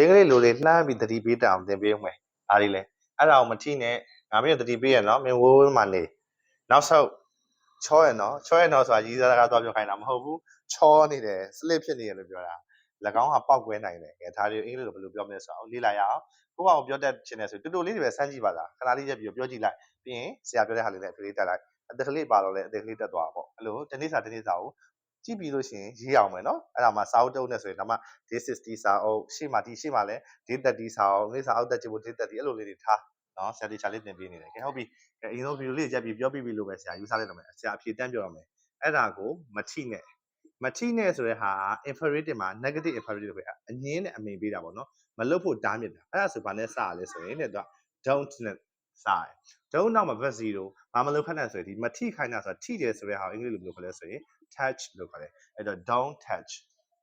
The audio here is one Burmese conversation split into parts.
အင်္ဂလိပ်လိုလေးလှမ်းပြီးသတိပေးတတ်အောင်သင်ပေးဦးမယ်အားဒီလေအဲ့ဒါကိုမထိနဲ့ငါမင်းတို့သတိပေးရနော်မင်းဝိုးဝိုးမှနေနောက်ဆုံးချောရနော်ချောရနော်ဆိုတာကြီးစားကားသွားပြောခိုင်းတာမဟုတ်ဘူးချောနေတယ် slip ဖြစ်နေတယ်လို့ပြောတာ၎င်းကပောက်ကွဲနိုင်တယ်အဲဒါတွေအင်္ဂလိပ်လိုဘယ်လိုပြောမလဲဆိုတော့လေ့လာရအောင်ကိုယ့်ဘာကိုပြောတတ်ချင်တယ်ဆိုတူတူလေးတွေပဲစမ်းကြည့်ပါလားခဏလေးရက်ပြီးပြောကြည့်လိုက်ပြီးရင်ဆရာပြောတဲ့ဟာလေးနဲ့အကလေးတက်လိုက်အတက်ကလေးပါတော့လေအတက်ကလေးတက်သွားပေါ့အဲ့လိုတနေ့စာတနေ့စာကို ကြည့်ပြီးလို့ရှိရင်ရေးအောင်မယ်နော်အဲ့ဒါမှစာအုပ်တုံးနဲ့ဆိုရင်ဒါမှ this is ဒီစာအုပ်ရှေ့မှာဒီရှေ့မှာလည်း date 30စာအုပ်နေ့စာအုပ်တက်ချင်ဖို့ date 30အဲ့လိုလေးတွေထားနော်ဆရာတီချာလေးသင်ပေးနေတယ်ကဲဟုတ်ပြီအရင်ဆုံးဗီဒီယိုလေးကြက်ပြီးပြောပြပြီလို့ပဲဆရာယူဆလိုက်တော့မယ်ဆရာအဖြေတန်းပြောရမယ်အဲ့ဒါကိုမထိနဲ့မထိနဲ့ဆိုတဲ့ဟာ infrared မှာ negative infrared ပဲအငင်းနဲ့အမိန်ပေးတာပေါ့နော်မလုပ်ဖို့တားမြစ်တာအဲ့ဒါဆိုဘာနဲ့စရလဲဆိုရင်တဲ့သူက don't နဲ့ စရ don't နောက်မှာ verb 0ဘာမလုပ်ခက်နဲ့ဆိုရင်ဒီမထိခိုင်းတာဆိုတာထိတယ်ဆိုတဲ့ဟာကိုအင်္ဂလိပ်လိုဘယ်လိုခေါ်လဲဆိုရင် touch လို့ခေါ်တယ်အဲ့တော့ don't touch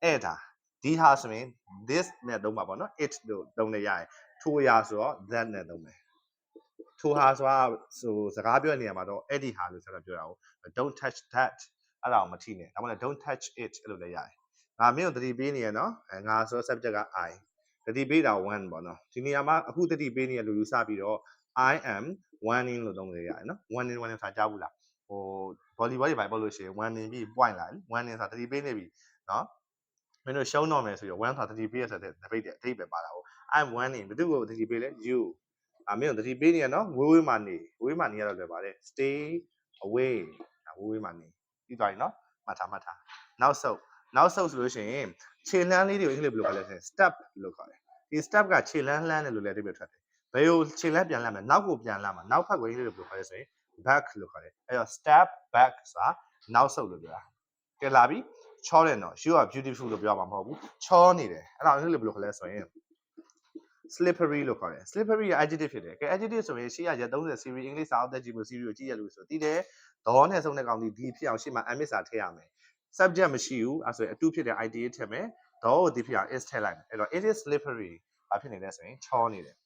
အဲ့ဒါဒီဟာဆိုရင် this နဲ့သုံးပါပေါ့နော် it လို့သုံးနေရတယ်ထိုရာဆိုတော့ that နဲ့သုံးမယ်ထိုဟာဆိုတာဆိုစကားပြောတဲ့နေရာမှာတော့အဲ့ဒီဟာလို့ဆက်ပြောတာကို don't touch that အဲ့ဒါကိုမထိနဲ့ဒါမှမဟုတ် don't touch it အဲ့လိုလည်းရတယ်ငါမင်းကိုသတိပေးနေရနော်အဲငါဆို subject က I သတိပေးတာ1ပေါ့နော်ဒီနေရာမှာအခုသတိပေးနေရလို့ယူဆပြီးတော့ I am warning လို့သုံးလို့ရတယ်နော် warning warning ဆိုတာကြားဘူးလားဟို volleyball တွေပိုင်ပို့လို့ရှိရင် warning ပြီး point လာ warning ဆိုတာသတိပေးနေပြီနော်မင်းတို့ရှုံးတော့မယ်ဆိုတော့ one ဆိုတာသတိပေးရဆိုတဲ့တပိတ်တဲ့အတိတ်ပဲပါတာဟုတ် I'm warning ဘယ်သူကိုသတိပေးလဲ you အမင်းကိုသတိပေးနေရနော်ဝေးဝေးမှနေဝေးမှနေရတော့လွယ်ပါတယ် stay away ဝေးဝေးမှနေပြီးသွားပြီနော်မှတ်ထားမှတ်ထားနောက်ဆုတ်နောက်ဆုတ်ဆိုလို့ရှိရင်ခြေလှမ်းလေးတွေကိုအင်္ဂလိပ်ဘယ်လိုခေါ်လဲဆိုရင် step လို့ခေါ်တယ်ဒီ step ကခြေလှမ်းလှမ်းတယ်လို့လည်းအဓိပ္ပာယ်ထွက်တယ် ဘယ်ကိုခြေလှမ်းပြန်လှမ်းမလဲနောက်ကိုပြန်လှမ်းမှာနောက်ဖက်ကိုအင်္ဂလိပ်လိုဘယ်လိုခေါ်လဲဆိုရင် back လို့ခေါ်တယ်အဲ့တော့ step back ဆိုတာနောက်ဆုတ်လို့ပြောတာကဲလာပြီချောတယ်နော် you are beautiful လို့ပြောမှာမဟုတ်ဘူးချောနေတယ်အဲ့ဒါအင်္ဂလိပ်ဘယ်လိုခေါ်လဲဆိုရင် slippery လို့ခေါ်တယ် slippery က adjective ဖြစ်တယ်ကဲ adjective ဆိုရင်ရှေ့ကရက်30 series အင်္ဂလိပ်စာအုပ်တက်ကြည့်ဖို့ series ကိုကြည့်ရလို့ဆိုတည်တယ်ဒေါနဲ့ဆုံးတဲ့ကောင်ဒီဒီဖြစ်အောင်ရှေ့မှာ amid စာထည့်ရမယ် subject မရှိဘူးအဲဆိုရင်အတူဖြစ်တဲ့ idea ထည့်မယ်ဒေါကိုဒီဖြစ်အောင် is ထည့်လိုက်မယ်အဲ့တော့ it is slippery ဘာဖြစ်နေလဲဆိုရင်ချောနေတယ်၎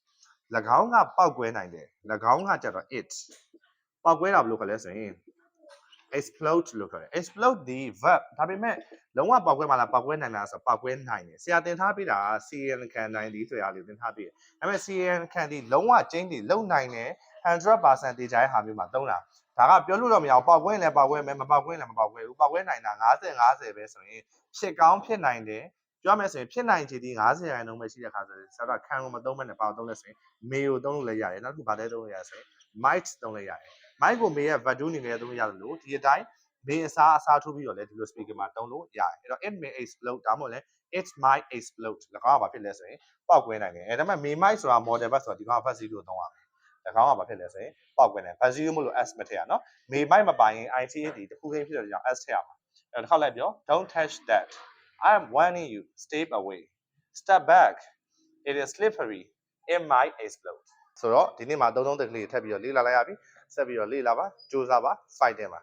င်းကပောက်ကွဲနိုင်တယ်၎င်းကကြတော့ it ပောက်ကွဲတာဘယ်လိုခေါ်လဲဆိုရင် explode လို့ခေါ်တယ် explode ဒီ verb ဒါပေမဲ့လုံးဝပောက်ကွဲမှလားပောက်ကွဲနိုင်လားဆိုတော့ပောက်ကွဲနိုင်တယ်ဆရာသင်ထားပေးတာ CN ခံနိုင်ဒီဆိုတာလေးသင်ထားပေးတယ်ဒါပေမဲ့ CN ခံဒီလုံးဝကျင်းဒီလုံနိုင်တယ်100%တေချာရဲ့ဟာမျိုးမှာသုံးတာဒါကပြောလို့တော့မရအောင်ပောက်ကွဲရင်လည်းပောက်ကွဲမယ်မပောက်ကွဲရင်လည်းမပောက်ကွဲဘူးပောက်ကွဲနိုင်တာ50 50ပဲဆိုရင်ဖြစ်ကောင်းဖြစ်နိုင်တယ် ပြောမယ်ဆိုရင်ဖြစ်နိုင်ခြေဒီ90ရာခိုင်နှုန်းပဲရှိတဲ့အခါဆိုရင်ဆရာကခံကိုမသုံးမဲ့နဲ့ပါသုံးလဲဆိုရင်မေကိုသုံးလို့လည်းရတယ်နောက်တစ်ခုဗာလဲသုံးလို့ရတယ်ဆိုရင် might သုံးလို့ရတယ် mic ကိုမေရဲ့ value အနေနဲ့သုံးလို့ရတယ်လို့ဒီအတိုင်းမေအစားအစားထိုးပြီးတော့လည်းဒီလို speaker မှာတုံးလို့ရတယ်အဲ့တော့ it may explode ဒါမှမဟုတ်လည်း it might explode ၎င်းကဘာဖြစ်လဲဆိုရင်ပောက်ကွဲနိုင်တယ်အဲ့ဒါပေမဲ့ may might ဆိုတာ model ဘတ်ဆိုတာဒီကောင်က bus 0သုံးရမယ်၎င်းကဘာဖြစ်လဲဆိုရင်ပောက်ကွဲနိုင် bus 0မလို့ s မထည့်ရနော် may might မပိုင်ရင် ITA ဒီတစ်ခုချင်းဖြစ်တဲ့ကြောင့် s ထည့်ရမှာအဲ့တော့တစ်ခါလိုက်ပြော don't touch that I am warning you stay away step back it is slippery it might explode ဆိုတော့ဒီနေ့မှာသုံးသုံးတက်ကလေးထပ်ပြီးတော့လေ့လာလိုက်ရပြီဆက်ပြီးတော့လေ့လာပါစူးစမ်းပါ fight တယ်ပါ